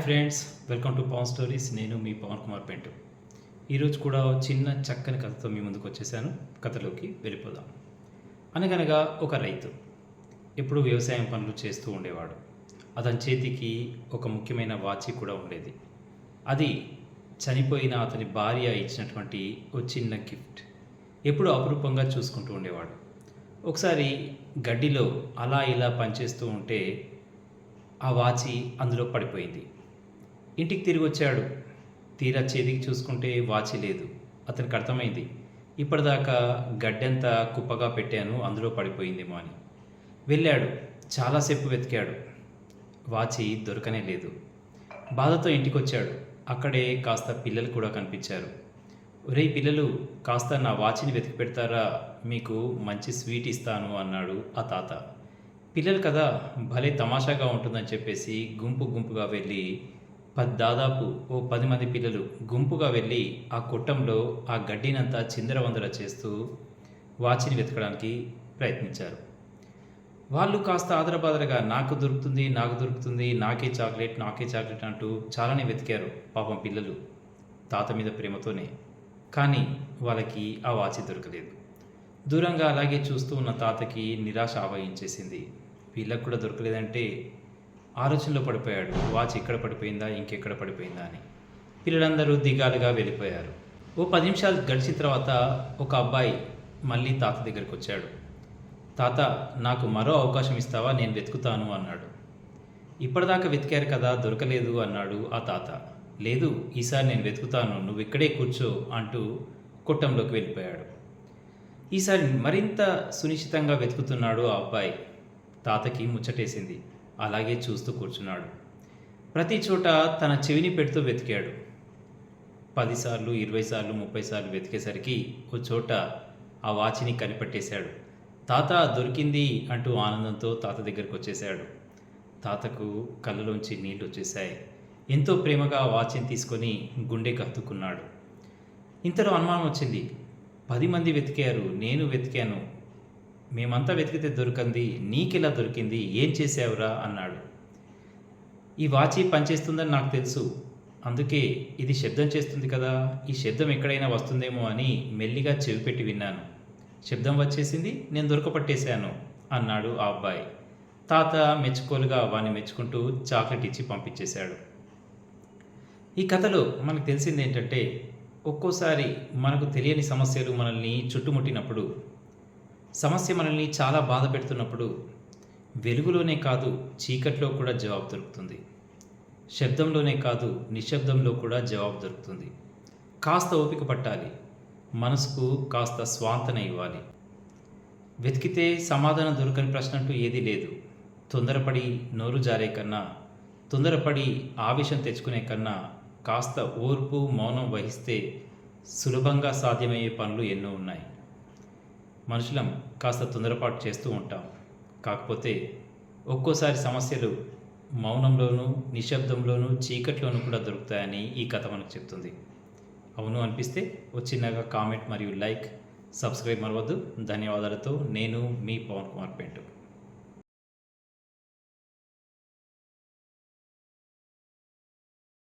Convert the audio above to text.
Friends welcome to Pavan stories నేను మీ పవన్ కుమార్ పెంటు ఈరోజు కూడా చిన్న చక్కని కథతో మీ ముందుకు వచ్చేసాను. కథలోకి వెళ్ళిపోదాం. అనగనగా ఒక రైతు ఎప్పుడు వ్యవసాయం పనులు చేస్తూ ఉండేవాడు. అతని చేతికి ఒక ముఖ్యమైన వాచి కూడా ఉండేది. అది చనిపోయిన అతని భార్య ఇచ్చినటువంటి ఓ చిన్న గిఫ్ట్. ఎప్పుడు అపురూపంగా చూసుకుంటూ ఉండేవాడు. ఒకసారి గడ్డిలో అలా ఇలా పనిచేస్తూ ఉంటే ఆ వాచి అందులో పడిపోయింది. ఇంటికి తిరిగి వచ్చాడు. తీరా చేతికి చూసుకుంటే వాచి లేదు. అతనికి అర్థమైంది. ఇప్పటిదాకా గడ్డంతా కుప్పగా పెట్టాను అందులో పడిపోయిందేమో అని. వెళ్ళాడు. చాలాసేపు వెతికాడు. వాచి దొరకనే లేదు. బాధతో ఇంటికి వచ్చాడు అక్కడే కాస్త పిల్లలు కూడా కనిపించారు. ఒరేయ్ పిల్లలు కాస్త నా వాచిని వెతికి పెడతారా? మీకు మంచి స్వీట్ ఇస్తాను అన్నాడు ఆ తాత. పిల్లలు కదా భలే తమాషాగా ఉంటుందని చెప్పేసి గుంపు గుంపుగా వెళ్ళి పది దాదాపు ఓ పది మంది పిల్లలు గుంపుగా వెళ్ళి ఆ కుట్టంలో ఆ గడ్డినంతా చిందరవందర చేస్తూ వాచిని వెతకడానికి ప్రయత్నించారు. వాళ్ళు కాస్త ఆదరబాదరగా నాకు దొరుకుతుంది నాకు దొరుకుతుంది నాకే చాక్లెట్ నాకే చాక్లెట్ అంటూ చాలానే వెతికారు పాపం పిల్లలు తాత మీద ప్రేమతోనే. కానీ వాళ్ళకి ఆ వాచి దొరకలేదు. దూరంగా అలాగే చూస్తూ ఉన్న తాతకి నిరాశ ఆవహించేసింది. వీళ్ళకు కూడా దొరకలేదంటే ఆలోచనలో పడిపోయాడు. వాచ్ ఎక్కడ పడిపోయిందా? ఇంకెక్కడ పడిపోయిందా అని. పిల్లలందరూ దిగాలుగా వెళ్ళిపోయారు. ఓ పది నిమిషాలు గడిచిన తర్వాత ఒక అబ్బాయి మళ్ళీ తాత దగ్గరికి వచ్చాడు. తాత నాకు మరో అవకాశం ఇస్తావా? నేను వెతుకుతాను అన్నాడు. ఇప్పటిదాకా వెతికారు కదా దొరకలేదు అన్నాడు ఆ తాత. లేదు ఈసారి నేను వెతుకుతాను. నువ్వు ఇక్కడే కూర్చో అంటూ కుట్టంలోకి వెళ్ళిపోయాడు. ఈసారి మరింత సునిశ్చితంగా వెతుకుతున్నాడు ఆ అబ్బాయి. తాతకి ముచ్చటేసింది. అలాగే చూస్తూ కూర్చున్నాడు. ప్రతి చోట తన చెవిని పెడుతూ వెతికాడు. పదిసార్లు ఇరవై సార్లు ముప్పై సార్లు వెతికేసరికి ఓ చోట ఆ వాచిని కనిపెట్టేశాడు. తాత దొరికింది అంటూ ఆనందంతో తాత దగ్గరకు వచ్చేశాడు. తాతకు కళ్ళలోంచి నీళ్ళు వచ్చేశాయి. ఎంతో ప్రేమగా ఆ వాచిని తీసుకొని గుండెకి హత్తుకున్నాడు ఇంతలో అనుమానం వచ్చింది. పది మంది వెతికారు నేను వెతికాను. మేమంతా వెతికితే దొరికింది నీకెలా దొరికింది ఏం చేసావురా అన్నాడు. ఈ వాచి పనిచేస్తుందని నాకు తెలుసు అందుకే ఇది శబ్దం చేస్తుంది కదా ఈ శబ్దం ఎక్కడైనా వస్తుందేమో అని మెల్లిగా చెవి పెట్టి విన్నాను. శబ్దం వచ్చేసింది నేను దొరకపట్టేశాను అన్నాడు ఆ అబ్బాయి. తాత మెచ్చుకోలుగా వాణ్ణి మెచ్చుకుంటూ చాక్లెట్ ఇచ్చి పంపించేశాడు. ఈ కథలో మనకు తెలిసింది ఏంటంటే ఒక్కోసారి మనకు తెలియని సమస్యలు మనల్ని చుట్టుముట్టినప్పుడు సమస్య మనల్ని చాలా బాధ పెడుతున్నప్పుడు వెలుగులోనే కాదు చీకట్లో కూడా జవాబు దొరుకుతుంది. శబ్దంలోనే కాదు నిశ్శబ్దంలో కూడా జవాబు దొరుకుతుంది. కాస్త ఓపిక పట్టాలి. మనసుకు కాస్త స్వాంతన ఇవ్వాలి. వెతికితే సమాధానం దొరకని ప్రశ్న అంటూ ఏదీ లేదు. తొందరపడి నోరు జారే కన్నా తొందరపడి ఆవేశం తెచ్చుకునే కన్నా కాస్త ఓర్పు మౌనం వహిస్తే సులభంగా సాధ్యమయ్యే పనులు ఎన్నో ఉన్నాయి. మనుషులం కాస్త తొందరపాటు చేస్తూ ఉంటాం. కాకపోతే ఒక్కోసారి సమస్యలు మౌనంలోనూ నిశ్శబ్దంలోనూ చీకట్లోనూ కూడా దొరుకుతాయని ఈ కథ మనకు చెప్తుంది. అవును అనిపిస్తే ఓ చిన్నగా కామెంట్ మరియు లైక్ సబ్స్క్రైబ్ మరవద్దు. ధన్యవాదాలతో నేను మీ పవన్ కుమార్ పెంటు.